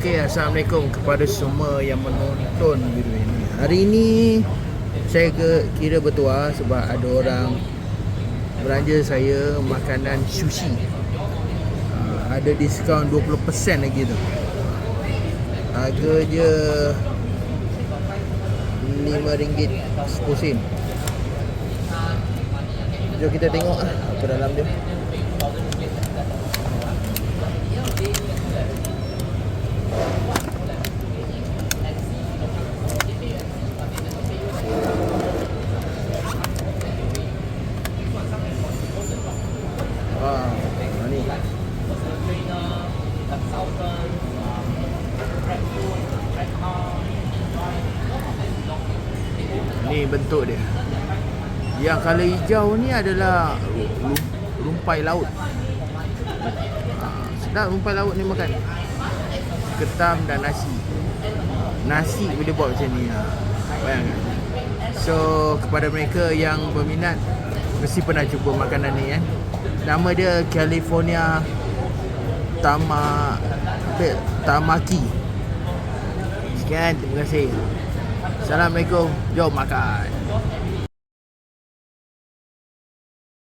Okey, Assalamualaikum kepada semua yang menonton video ini. Hari ini saya ke kira bertuah sebab ada orang belanja saya makanan sushi. Uh, ada diskaun 20% lagi tu. Harga je RM5 10 sen. Jom kita tengok ah, apa dalam dia. Wow, ni. Ni bentuk dia. Yang color hijau ni adalah rum- rumpai laut. Ha, sedap rumpai laut ni makan. Ketam dan nasi. Nasi boleh buat macam ni. Ha. Bayangkan. So kepada mereka yang berminat mesti pernah cuba makanan ni kan. Nama dia California Tama? Tamaki. Sekian, terima kasih. Assalamualaikum. Jom makan.